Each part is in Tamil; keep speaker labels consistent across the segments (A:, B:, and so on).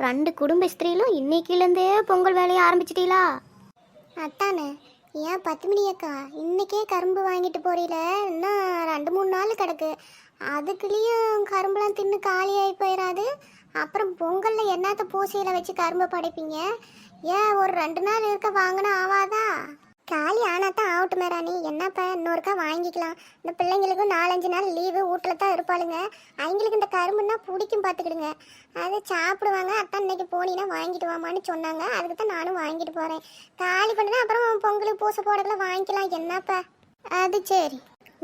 A: ரெண்டு குடும்ப ஸ்திரீலும் இன்னைக்குலேருந்தே பொங்கல் வேலையை ஆரம்பிச்சிட்டீங்களா
B: அத்தானே ஏன் பத்து மணி அக்கா? இன்னைக்கே கரும்பு வாங்கிட்டு போறீல? இன்னும் ரெண்டு மூணு நாள் கிடக்கு. அதுக்குள்ளேயும் கரும்புலாம் தின்னு காலியாகி போயிடாது அப்புறம் பொங்கலில் என்னத்த பூசையில் வச்சு கரும்பு படைப்பீங்க? ஏன் ஒரு ரெண்டு நாள் இருக்க வாங்கினா ஆவாதா? காலி ஆனால் தான் ஆகட்டுமே மேராணி என்னப்பா இன்னொருக்கா வாங்கிக்கலாம். இந்த பிள்ளைங்களுக்கும் நாலஞ்சு நாள் லீவு வீட்டில் தான் இருப்பாளுங்க. அவங்களுக்கு இந்த கரும்புன்னா பிடிக்கும் பார்த்துக்கிடுங்க அது சாப்பிடுவாங்க அத்தான் இன்னைக்கு போனீங்கன்னா வாங்கிட்டு வாமான்னு சொன்னாங்க. அதுக்கு தான் நானும் வாங்கிட்டு போகிறேன் காலி பண்ணினா அப்புறம் பொங்கலுக்கு பூசை போடக்கெல்லாம் வாங்கிக்கலாம். என்னப்பா? அது சரி.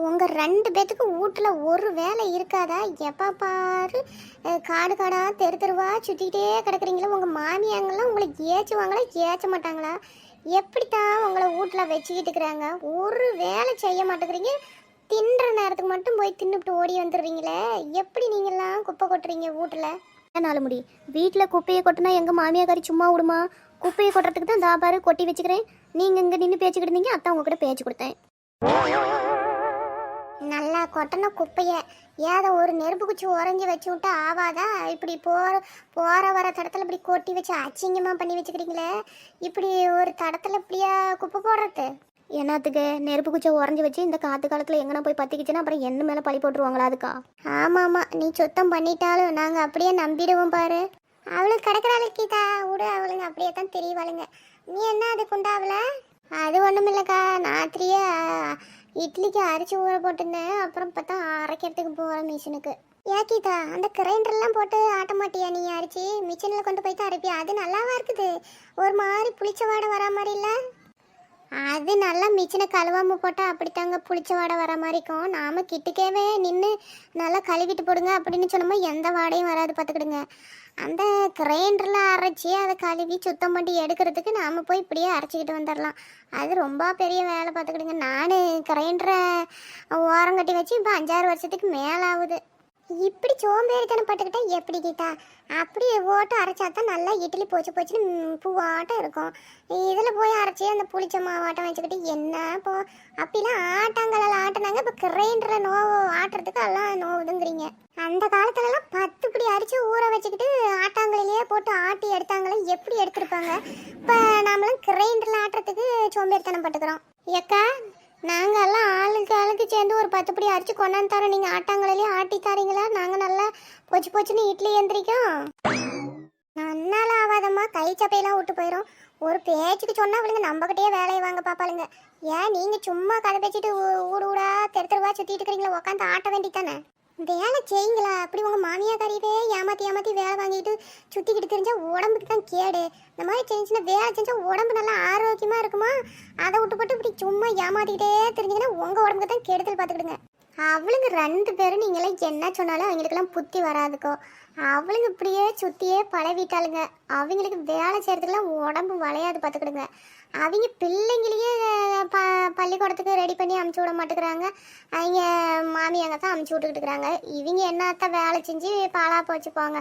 B: உங்கள் ரெண்டு பேத்துக்கு வீட்டில் ஒரு வேலை இருக்காதா? எப்போ பாரு காடு காடாக தெரு தெருவாக சுற்றிக்கிட்டே கிடக்குறீங்களா உங்கள் மாமியாங்கெல்லாம் உங்களை ஏச்சுவாங்களா ஏச்ச மாட்டாங்களா? எப்படித்தான் உங்களை வீட்டில் வச்சுக்கிட்டு இருக்கிறாங்க? ஒரு வேலை செய்ய மாட்டேங்கிறீங்க. தின்ற நேரத்துக்கு மட்டும் போய் தின்னுபிட்டு ஓடி வந்துடுவீங்களே எப்படி நீங்கள்லாம் குப்பை கொட்டுறீங்க வீட்டில்
A: நாலு முடி? வீட்டில் குப்பையை கொட்டினா எங்கள் மாமியாக்காரி சும்மா விடுமா? குப்பையை கொட்டுறதுக்கு தான் தாபாரு கொட்டி வச்சுக்கிறேன். நீங்கள் இங்கே நின்று பேச்சுக்கிட்டு இருந்தீங்க அத்தான் உங்ககிட்ட பேச்சு கொடுத்தேன்.
B: நல்லா கொட்டின குப்பைய. ஏதோ ஒரு நெருப்பு குச்சி உறைஞ்சி வச்சு விட்டா ஆவாதா? இப்படி போற போற வர தடத்துல இப்படி கொட்டி வச்சு அச்சிங்கமா பண்ணி வச்சுக்கிறீங்களே? இப்படி ஒரு தடத்துல இப்படியா குப்பை போடுறது?
A: என்னத்துக்கு? நெருப்பு குச்சை உறைஞ்சி வச்சு இந்த காற்று காலத்தில் எங்கன்னா போய் பற்றிக்கிச்சுன்னா அப்புறம் என்ன மேலே பழி போட்டுருவாங்களா அதுக்கா?
B: ஆமா ஆமா. நீ சுத்தம் பண்ணிட்டாலும் நாங்க அப்படியே நம்பிடுவோம் பாரு. அவளுக்கு கிடக்குறாள் கீதா. விடு அவளுங்க. அப்படியே தான் தெரியவாளுங்க. நீ என்ன அதுக்கு உண்டாவல? அது ஒண்ணும் இல்லக்கா ராத்திரியே இட்லிக்கு அரிச்சு ஊற போட்டிருந்தேன். அப்புறம் பார்த்தா அரைக்கிறதுக்கு போகிறேன் மிஷினுக்கு. ஏ கீதா? அந்த கிரைண்டர்லாம் போட்டு ஆட்ட மாட்டியா நீ அரைச்சி மிஷினில் கொண்டு போய் தான் அரைப்பியா? அது நல்லாவா இருக்குது? ஒரு மாதிரி புளிச்ச வாடை வரா மாதிரி இல்லை? அது நல்லா மிச்சனை கழுவாம போட்டால் அப்படித்தாங்க புளிச்ச வாடை வர மாதிரி இருக்கும். நாம் கிட்டுக்கவே நின்று நல்லா கழுவிட்டு போடுங்க அப்படின்னு சொன்னோமா எந்த வாடையும் வராது பார்த்துக்கிடுங்க. அந்த கிரைண்டரில் அரைச்சி அதை கழுவி சுத்தம் பண்ணி எடுக்கிறதுக்கு நாம் போய் இப்படியே அரைச்சிக்கிட்டு வந்துடலாம். அது ரொம்ப பெரிய வேலை பார்த்துக்கிடுங்க. நான் கிரைண்டரை ஓரம் கட்டி வச்சு இப்போ அஞ்சாறு வருஷத்துக்கு மேலே ஆகுது இப்படி சோம்பேறித்தனம் பட்டுக்கிட்டா எப்படி கீதா? அப்படி போட்டு அரைச்சா தான் நல்லா இட்லி போச்சு போச்சுன்னு பூவாட்டம் இருக்கும். இதில் போய் அரைச்சி அந்த புளிச்ச மாவாட்டம் வச்சுக்கிட்டு என்ன போ அப்படிலாம் ஆட்டாங்கல்ல ஆட்டினாங்க. இப்போ கிரைண்டரில் நோவு ஆட்டுறதுக்கு எல்லாம் நோவுதுங்கிறீங்க அந்த காலத்துலலாம் பத்து இப்படி அரிச்சு ஊற வச்சுக்கிட்டு ஆட்டாங்கலையே போட்டு ஆட்டி எடுத்தாங்களே எப்படி எடுத்திருப்பாங்க? இப்போ நாமளும் கிரைண்டரில் ஆட்டுறதுக்கு சோம்பேறித்தனம் பட்டுக்கிறோம். ஏக்கா நாங்கள் ஒரு பத்து படி அரிச்சு கொண்டாந்து தரோம் நீங்கள் ஆட்டாங்கலையிலே ஆட்டி தாரீங்களா? நாங்கள் நல்லா பொச்சு பொச்சுன்னு இட்லி எந்திரிக்கும் நன்னால ஆகாதம்மா கை சப்பையெல்லாம் விட்டு போயிடும் ஒரு பேச்சுக்கு சொன்னா அவளுங்க நம்மகிட்டயே வேலையை வாங்க பாப்பாளுங்க. ஏன் நீங்க சும்மா கதை பேச்சுட்டு ஊ- ஊடு ஊடா தெரு தெருவா சுத்திட்டு இருக்கிறீங்களா உட்காந்து ஆட்ட வேண்டித்தானே வேலை செய்யுங்களா? அப்படி உங்கள் மாமியாக்காரியவே ஏமாத்தி ஏமாத்தி வேலை வாங்கிட்டு சுத்திக்கிட்டு தெரிஞ்சால் உடம்புக்கு தான் கேடு. இந்த மாதிரி செஞ்சுன்னா வேலை செஞ்சால் உடம்பு நல்லா ஆரோக்கியமாக இருக்குமா? அதை விட்டு போட்டு இப்படி சும்மா ஏமாத்திக்கிட்டே தெரிஞ்சீங்கன்னா உங்கள் உடம்புக்கு தான் கெடுதல் பார்த்துக்கிடுங்க. அவளுங்க ரெண்டு பேரும் நீங்களே என்ன சொன்னாலும் அவங்களுக்கெல்லாம் புத்தி வராதுக்கோ. அவளுங்க இப்படியே சுத்தியே பழவிட்டாளுங்க அவங்களுக்கு வேலை செய்கிறதுக்கெல்லாம் உடம்பு வளையாது பார்த்துக்கிடுங்க. அவங்க பிள்ளைங்களையே ப பள்ளிக்கூடத்துக்கு ரெடி பண்ணி அமுச்சு விட மாட்டேங்கிறாங்க. அவங்க மாமியாங்க தான் அமுச்சு விட்டுக்கிட்டு இவங்க என்னத்த வேலை செஞ்சு பாலாக போச்சு போங்க.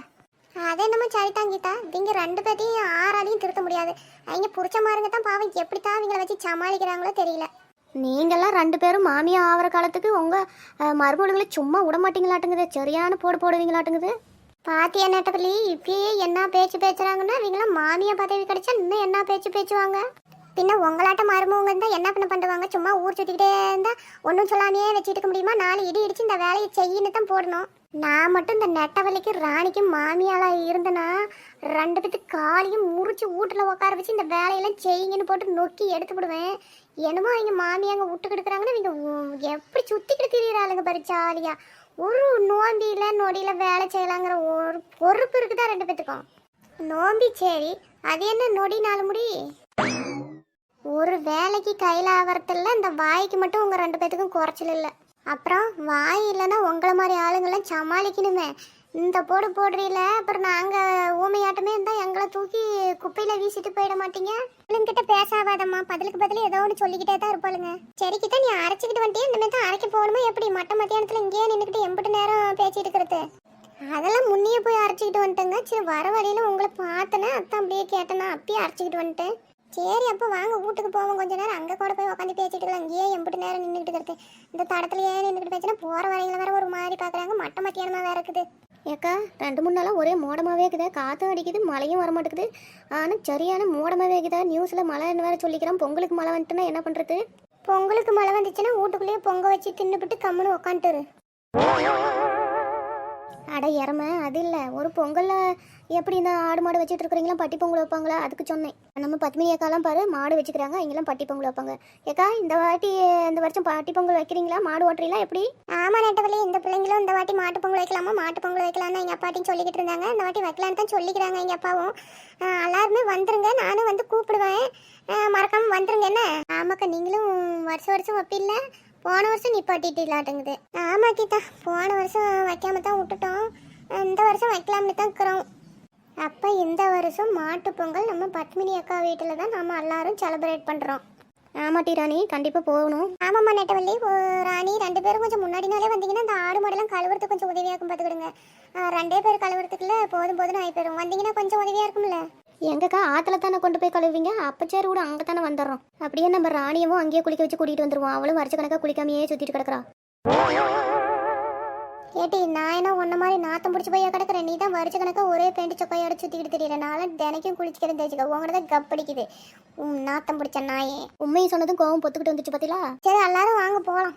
B: அதே என்னமோ சரிதான் கீதா. இவங்க ரெண்டு பேர்த்தையும் ஆறாலையும் திருத்த முடியாது. அவங்க பிடிச்ச மாருங்க தான் பாவம் எப்படித்தான் அவங்கள வச்சு சமாளிக்கிறாங்களோ தெரியல.
A: நீங்கள்லாம் ரெண்டு பேரும் மாமியா ஆகிற காலத்துக்கு உங்கள் மருமகளுங்களை சும்மா விட மாட்டீங்களாட்டுங்குது. சரியான போடு போடுவீங்களாட்டுங்குது.
B: பாத்தியா நட்டபலி இப்பயே என்ன பேச்சு பேசுறாங்கன்னா இவங்களாம் மாமியா பதவி கிடைச்சா இன்னும் என்ன பேச்சு பேச்சுவாங்க? பின்ன உங்களாட்ட மருமவங்க இருந்தால் என்ன பண்ண பண்ணுவாங்க? சும்மா ஊர் சுற்றிக்கிட்டே இருந்தால் ஒன்றும் சொல்லாமையே வச்சுட்டு முடியுமா? நாலு இடி இடிச்சு இந்த வேலையை செய்யின்னு தான் போடணும். நான் மட்டும் இந்த நெட்டவலிக்கு ராணிக்கும் மாமியாலாக இருந்தேன்னா ரெண்டு பேத்து காலையும் முறிச்சு வீட்டில் உட்கார வச்சு இந்த வேலையெல்லாம் செய்யுங்கன்னு போட்டு நொக்கி எடுத்து விடுவேன். என்னமோ அவங்க மாமியாங்க விட்டு நீங்கள் இவங்க எப்படி சுற்றிக்கிட்டு திரியிறாளுங்க பாரு ஜாலியாக ஒரு நோம்பியில் நொடியில் வேலை செய்யலாங்கிற ஒரு பொறுப்பு இருக்குதா ரெண்டு பேத்துக்கும்? நோம்பி சரி. அது என்ன நொடி நாலு முடி? ஒரு வேலைக்கு கையில் ஆகிறதில்ல இந்த வாய்க்கு மட்டும் உங்கள் ரெண்டு பேத்துக்கும் குறைச்சல் இல்லை. அப்புறம் வாய் இல்லைன்னா உங்களை மாதிரி ஆளுங்களாம் சமாளிக்கணுமே. இந்த போடு போடுறீல அப்புறம் நாங்கள் ஊமையாட்டமே இருந்தால் எங்களை தூக்கி குப்பையில் வீசிட்டு போயிட மாட்டீங்க? இவளுங்கிட்ட பேசாவாதம்மா பதிலுக்கு பதில் ஏதோ ஒன்று சொல்லிக்கிட்டே தான் இருப்பாளுங்க. சரிக்கிட்ட நீ அரைச்சிக்கிட்டு வந்துட்டே இந்த தான் அரைக்க போகணுமா எப்படி? மட்ட மத்தியானத்தில் இங்கேயே நின்றுக்கிட்டு எம்பிட்டு நேரம் பேசிட்டு இருக்கிறது. அதெல்லாம் முன்னே போய் அரைச்சிக்கிட்டு வந்துட்டேங்க. சரி வர வழியில் உங்களை பார்த்தேன்னா அதான் அப்படியே கேட்டேன்னா அப்பயே அரைச்சிக்கிட்டு வந்துட்டேன். சரி அப்போ வாங்க வீட்டுக்கு போவோம். கொஞ்ச நேரம் அங்கே கூட போய் உட்காந்து பேசிட்டு இருக்கலாம். இங்கேயே எம்பிட்டு நேரம் நின்றுட்டு இருக்கிறது. இந்த தடத்துலயே நின்றுட்டு பேசினா போகிற வரையில வேற ஒரு மாதிரி பார்க்குறாங்க மட்ட மத்தியானமா வேற இருக்குது.
A: ஏக்கா ரெண்டு மூணு நாளாக ஒரே மோடமாகவே இருக்குது. காற்றும் அடிக்குது மழையும் வர மாட்டேங்குது ஆனால் சரியான மோடமாகவே இருக்குதா? நியூஸில் மழைன்னு வேற சொல்லிக்கிறான். பொங்கலுக்கு மழை வந்துட்டுனா என்ன பண்ணுறது
B: பொங்கலுக்கு மழை வந்துச்சுன்னா வீட்டுக்குள்ளேயே பொங்க வச்சு தின்னுபிட்டு கம்முன்னு உக்காந்துரு
A: அட இறம அது இல்லை. ஒரு பொங்கலில் எப்படி இந்த ஆடு மாடு வச்சுட்டு இருக்கிறீங்களா பட்டி பொங்கல் வைப்பாங்களா? அதுக்கு சொன்னேன். நம்ம பத்மினி அக்காலாம் பாரு மாடு வச்சுக்கிறாங்க இங்கெல்லாம் பட்டி பொங்கல் வைப்பாங்க. ஏக்கா இந்த வாட்டி இந்த வருஷம் பட்டி பொங்கல் வைக்கிறீங்களா? மாடு ஓட்டுறீங்களா? எப்படி?
B: ஆமா நெட்டவள்ளி இந்த பிள்ளைங்களும் இந்த வாட்டி மாட்டு பொங்கல் வைக்கலாமா? மாட்டு பொங்கல் வைக்கலாம்னு எங்கள் அப்பாட்டையும் சொல்லிக்கிட்டு இருந்தாங்க. இந்த வாட்டி வைக்கலான்னு தான் சொல்லிக்கிறாங்க எங்கள் அப்பாவும். எல்லாருமே வந்துருங்க. நானும் வந்து கூப்பிடுவேன். மறக்காமல் வந்துருங்க என்ன? ஆமாக்கா நீங்களும் வருஷம் வருஷம் வைப்பில்ல போன வருஷம் நிப்பாட்டிட்டு இல்லாட்டுங்குது. ஆமா கீதா போன வருஷம் வைக்காம தான் விட்டுட்டோம். இந்த வருஷம் வைக்கலாம்னு தான் இருக்கிறோம். அப்போ இந்த வருஷம் மாட்டு பொங்கல் நம்ம பத்மினி அக்கா வீட்டில் தான் நம்ம எல்லாரும் செலிப்ரேட் பண்ணுறோம்
A: ஆமாட்டி ராணி கண்டிப்பாக போகணும்.
B: ஆமாம்மா நெட்டவள்ளி ராணி ரெண்டு பேரும் கொஞ்சம் முன்னாடி நாளே வந்தீங்கன்னா இந்த ஆடு மாடெல்லாம் கழுவுறதுக்கு கொஞ்சம் உதவியாக இருக்கும் பார்த்துக்கிடுங்க ரெண்டே பேர் கழுவுறதுக்குள்ள போதும் போதும் ஆகி போயிடும் வந்தீங்கன்னா கொஞ்சம் உதவியாக இருக்கும்ல?
A: எங்கக்கா ஆற்றுல தானே கொண்டு போய் கழுவுவீங்க? அப்போ சரி கூட அங்கே தானே வந்துடுறோம். அப்படியே நம்ம ராணியவும் அங்கேயே குளிக்க வச்சு கூட்டிகிட்டு வந்துடுவோம் அவளும் வருஷ கணக்காக குளிக்காமையே சுற்றிட்டு கிடக்குறா.
B: ஏட்டி நான் என்ன ஒன்ன மாதிரி நாத்தம் பிடிச்சி போய் கிடக்குறேன்? நீ தான் வருஷ கணக்காக ஒரே பேண்ட் சொக்கையோட சுற்றிக்கிட்டு தெரியல. நானும் தினைக்கும் குளிச்சுக்கிறேன் தேய்ச்சிக்க. உங்களோட தான் கப்படிக்குது உம் நாத்தம் பிடிச்ச நாயே.
A: உண்மையை சொன்னதும் கோவம் பொத்துக்கிட்டு வந்துச்சு பார்த்தீங்களா
B: சரி எல்லாரும் வாங்க போகலாம்